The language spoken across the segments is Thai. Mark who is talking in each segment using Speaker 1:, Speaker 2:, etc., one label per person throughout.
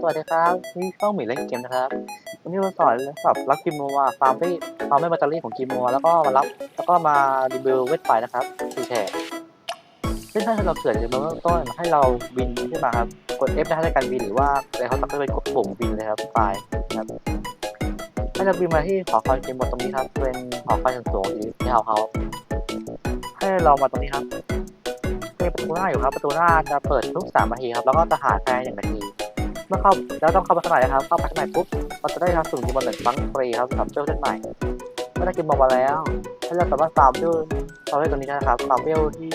Speaker 1: สวัสดีครับนี่ช่องหมีเล่นเกมนะครับวันนี้เราสอนเรื่อบรับกิมโมวาฟาร์มที่ฟาร์มไม่แบตเตอรี่ของกิมโมวาแล้วก็มารับแล้วก็มารีวิวเวทไฟนะครับคือแชร์ซึ่งถ้าเราเกิดจะมาเริ่มต้นให้เราบินขึ้นมาครับกด F นะในการบินหรือว่าอะไรเขาต้องไปกดปุ่มบินเลยครับไฟล์นะครับให้เราบินมาที่หอคอยกิมโมตรงนี้ครับ เป็นหอคอยสูงๆสีขาวเขาให้เรามาตรงนี้ครับมีประตูหน้าอยู่ครับประตูหน้าจะเปิดทุกสามนาทีครับแล้วก็จะหาภายในหนึ่งนาที เมื่อเข้าแล้วต้องเข้าไปข้างในนะครับ เข้าไปข้างในปุ๊บเราจะได้รับสุ่มกินบอลหนึ่งครั้งฟรีครับสำหรับเจ้าเส้นใหม่เมื่อได้กินบอลมาแล้วให้เราสามารถฟาร์มด้วยฟาร์มด้วยตรงนี้นะครับฟาร์มเวลที่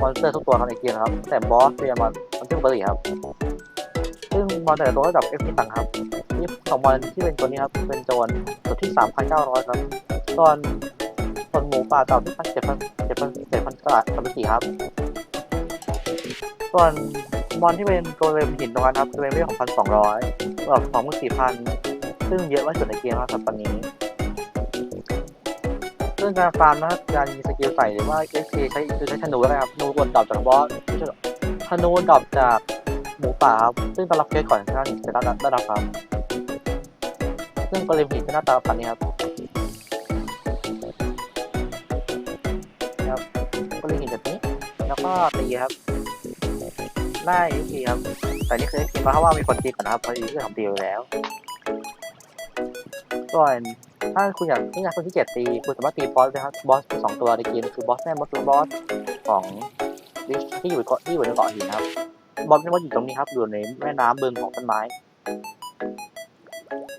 Speaker 1: มอนสเตอร์ทุกตัวครับในเกมนะครับ แต่บอสเป็นมอนมันเป็นปกติครับ ซึ่งมอนแต่ละตัวระดับเอฟพีต่างครับนี่ของมอนที่เป็นตัวนี้ครับเป็นโจรตัวที่3,900ครับส่วนส่วนหมูป่าตัวที่พันเจ็ดพันเจ็ดพันเจ็ดพันกว่าสามสี่ครับส่วน มอนที่เป็นตัวเลมหินตรงนั้นครับจะเป็นเวทของพันสองร้อยกับสองหมื่นสี่พันซึ่งเยอะมากสุดในเกมแล้วครับตอนนี้ ซึ่งการฟาร์มนะครับการยิงสกิลใส่หรือว่าเอ็กซ์ใช้คือใช้ธนูนะครับธนูบนดรอปจากบอสไม่ช่หรอกธนูดรอปจากหมูป่าครับซึ่งตองรับเคสก่อนที่จะได้ได้รับครับซึ่งตัวเลมหินก็หน้าตาประมาณนี้ครับครับตัวเลมหินแบบนี้ แล้วก็ตีครับ ได้อีกทีครับ แต่นี่คือทีมเพราะว่ามีคนตีก่อนนะครับเพราะอีกคือทำตีไปแล้วส่วนถ้าคุณอยากที่อยากคุณที่เกียจตีคุณสามารถตีบอสนะครับบอสมีสองตัวในเกมคือบอสแม่มดและบอสของที่อยู่เกาะที่อยู่ในเกาะหินครับบอสแม่มดอยู่ตรงนี้ครับอยู่ในแม่น้ำบึงของต้นไม้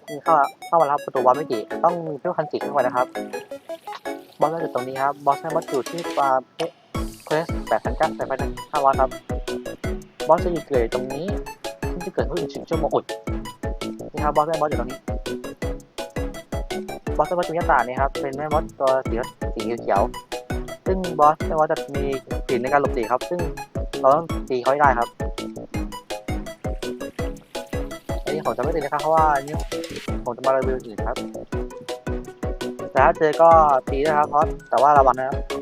Speaker 1: นี่เข้าเข้ามาแล้วครับประตูบอสไม่กี่ต้องมีเพื่อคันจิเข้าไปนะครับบอสแม่มดอยู่ตรงนี้ครับบอสแม่มดอยู่ที่ฟาเควสแปดพันเก้าแปดพันห้าร้อยครับ อสจะอยู่เกิดตรงนี้ซึ่จะเกิดขึ้นอีกสิบชั่วโมงอุดนี่ครับบอสแม่มดอยู่ตรงนี้บอสแม่มดจุยตานี่ครับเป็นแม่มดตัวสีสีเขียว ซึ่งบอสแม่มดจะมีสีในการหลบตีครับ ซึ่งเราต้องตีเขาให้ได้ครับอันนี้ผมจะไม่ตีนะครับเพราะว่าอันนี้ผมจะมารีวิวอื่นครับแต่ถ้าเจอก็ตีนะครับเพราะแต่ว่าระวังนะครับ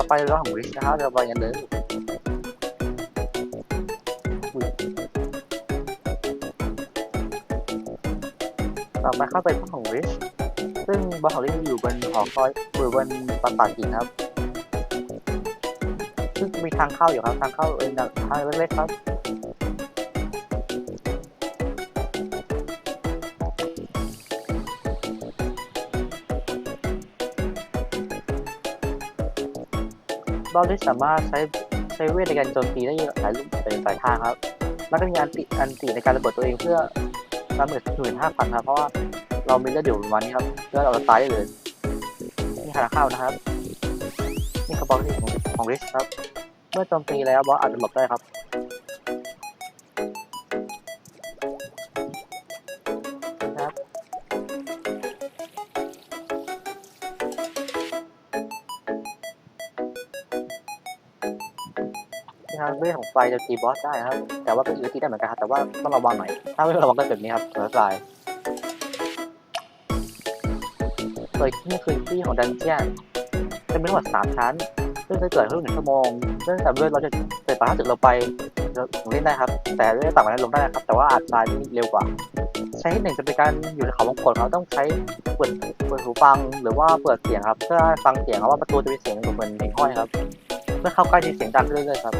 Speaker 1: ต่อไปเรื่องของริชนะครับเราไปกันเลยอุ๊ยต่อไปเข้าไปเรื่องของริชซึ่งบนของริชอยู่บนหอคอยอยู่บนปราสาทหินครับ ซึ่งมีทางเข้าอยู่ครับทางเข้าเป็นทางเล็กๆครับ บอลได้สามารถใช้ใช้เวทในการโจมตีได้หลายรูปเป็นสายทางครับ แล้วก็มีอันติอันติในการระเบิดตัวเองเพื่อระเบิดหมื่นห้าพันครับ เพราะว่าเรามีเลือดอยู่ประมาณนี้ครับเลือดเราจะตายได้เลยนี่หาข้าวนะครับ นี่คือบอลที่ของของริสครับ เมื่อโจมตีแล้วบอสอาจจะหลบได้ครับ นะครับเวทของไฟจะตีบอสได้นะครับ แต่ว่าก็อีกตีได้เหมือนกันครับแต่ว่าต้องระวังหน่อย ถ้าไม่ระวังก็แบบนี้ครับเสือสายโดยที่คือที่ของดันเจียนจะมีทั้งหมดสามชั้น ซึ่งจะเกิดขึ้นหนึ่งชั่วโมงซึ่งแต่เวทเราจะเกิดปะทะจุดเราไปเราถึงเล่นได้ครับ แต่เวทต่ำกว่านั้นลงได้ครับ แต่ว่าอาจตายเร็วกว่า ใช้หนึ่งจะเป็นการอยู่ในเขาวงกตเราต้องใช้เปิดเปิดหูฟังหรือว่าเปิดเสียงครับเพื่อฟังเสียงครับว่าประตูจะมีเสียงเหมือนเพลงห้อยครับ เมื่อเข้าใกล้จะเสียงดังขึ้นเรื่อยๆครับ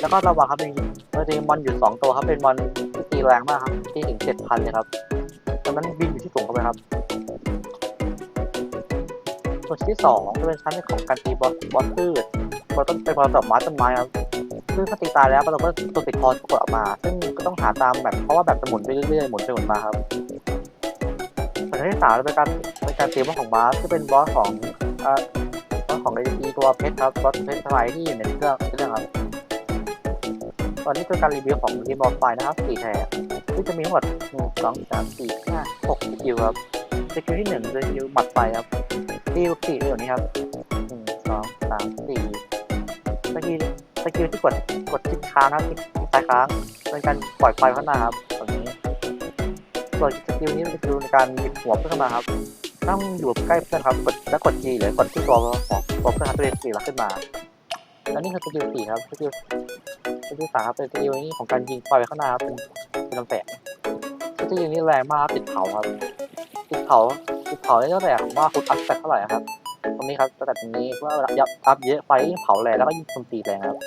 Speaker 1: แล้วก็ระวังครับมีมันจะมีมอนอยู่สองตัวครับ เป็นมอนที่ตีแรงมากครับที่ถึงเจ็ดพันเลยครับตอนนั้นบินอยู่ที่สูงเข้าไปครับส่วนที่สองจะเป็นชั้นของการตีบอสบอสพืชบอสต้นเป็นบอสดอกไม้ต้นไม้ครับซึ่งถ้าตีตายแล้วเราก็ตัวติดคอจะกดออกมา ซึ่งก็ต้องหาตามแบบเพราะว่าแบบจะหมุนไปเรื่อยๆหมุนไปหมุนมาครับส่วนที่สามเป็นการเป็นการตีบอสของบาสที่เป็นบอสของอ่อบอส ของเอดีตัวเพชรครับบอสเพชรสไลด์ที่อยู่ในเครื่องเรื่องครับตอนนี้คือการรีวิวของรีบอลไฟนะครับสี่แถบที่จะมีทั้งหมดหนึ่งสองสามสี่ห้าหกสกิลครับสกิลที่หนึ่งคือสกิลหมัดไฟครับสกิลสี่เรื่องนี้ครับหนึ่งสองสามสี่สกิลสกิลที่กดกดคลิกค้างครับคลิกค้ายค้างเป็นการปล่อยไฟข้างหน้าครับตรงนี้ส่วนสกิลนี้เป็นสกิลในการหยิบหัวเพื่อนขึ้นมาครับ ต้องอยู่ใกล้เพื่อนครับกดแล้วกด G หรือกดที่ตัวของตัวเพื่อนครับตัวเองสี่ล้วขึ้นมาแล้วนี่คือสกิลสี่ครับสกิลสกิลสามครับเป็นสกิลนี้ของการยิงปล่อยไปข้างหน้าครับเป็นเป็นลำแสงสกิลนี้แรงมากติดเผาครับติดเผาติดเผาได้ตั้งแต่ว่าคุณอัพสเตตเท่าไหร่ครับ ตรงนี้ครับตั้งแต่ตรงนี้ว่ายับอัพเยอะไฟยิ่งเผาแรงแล้วก็ยิ่งโจมตีแรงครับ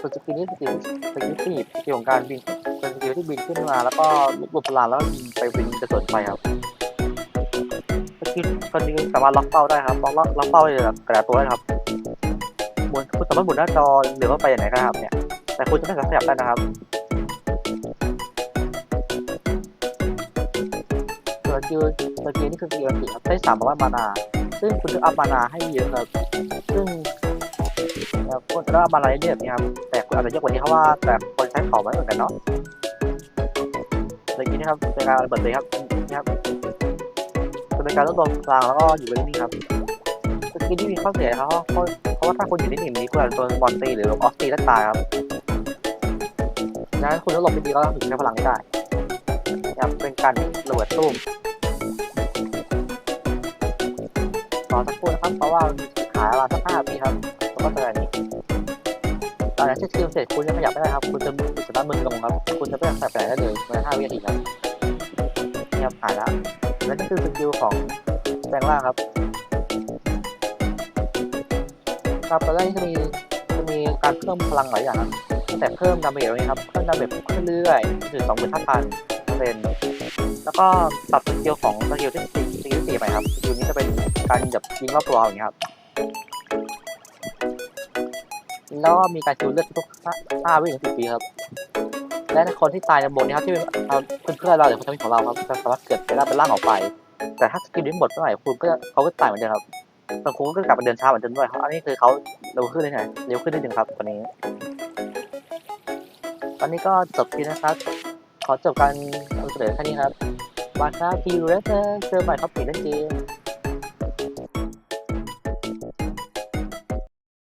Speaker 1: ส่วนสกิลนี้สกิลสกิลที่สกิลของการบินเป็นสกิลที่บินขึ้นมา แล้วก็ลุกบนพลังแล้วก็ยิงไปบินกระสุนไฟครับ สกิลคนนี้สามารถล็อกเป้าได้ครับล็อกล็อกเป้าได้แบบกะตัวได้ครับหมุนคุณสามารถหมุนหน้าจอหรือว่าไปไหนก็ได้ครับเนี่ย แต่คุณจะไม่สามารถขยับได้นะครับส่วนสกิลสกิลนี่คือสกิลอันติครับใช้สามร้อยมานา ซึ่งคุณจะอัพมานาให้เยอะครับซึ่งเอ่อคนจะอัพมานาเยอะแบบนี้ครับแต่คุณอาจจะเยอะกว่านี้เพราะว่าแต่คนใช้เขาไม่เหมือนกันเนาะสกิลนี่ครับเป็นการเบิดเลยครับนี่ครับ เป็นการรวบรวมพลังแล้วก็อยู่ไว้นิ่ครับสกิลที่มีข้อเสียครับเพราะเพราะว่าถ้าคุณอยู่ในิ่นี้คุณอาจจะโดนบอลตีหรือออสตีและตายครับดังนั้นคุณต้องหลบไปดีก็ถึงใช้พลังได้นะครับเป็นการระเบิดตุ้มรอสักครู่นะครับเพราะว่าขายเวลาสักห้าปีครับแล้วก็จะแบบนี้ตอนนี้ที่คิวเสร็จคุณจะขยับไม่ได้ครับคุณจะจะตั้งมือลงครับ คุณจะไม่ขยับไปไหนได้เลยในห้าวินาทีครับนี่ครับหายแล้ว ของแปลงร่างครับ ครับตอนแรกจะมีจะมีการเพิ่มพลังหลายอย่างครับตั้งแต่เพิ่มดาเมจตรงนี้ครับเพิ่มดาเมจขึ้นเรื่อยๆถึงสองหมื่นห้าพันเป็นแล้วก็ปรับสกิลของสกิลที่สี่สกิลที่สี่ไปครับสกิลนี้จะเป็นการแบบยิงรอบตัวอย่างเงี้ยครับแล้วก็มีการคิวเลือดทุกห้าวิถึงสิบปีครับ และคนที่ตายในบทนี้ครับที่เป็นเพื่อนเราหรือคนทำของเราครับจะสามารถเกิดเป็นร่างเป็นร่างออกไป แต่ถ้าสกิลนี้หมดเมื่อไหร่คุณก็เขาก็ตายเหมือนเดิมครับบางคนก็กลับมาเดินช้าเหมือนเดิมด้วยครับอันนี้คือเขาเร็วขึ้นได้ไงเร็วขึ้นนิดนึงครับตอนนี้ ตอนนี้ก็จบทีนะครับ ขอจบการนำเสนอแค่นี้ครับมาครับทีเรสเจอใหม่ครับผีเล่นเกม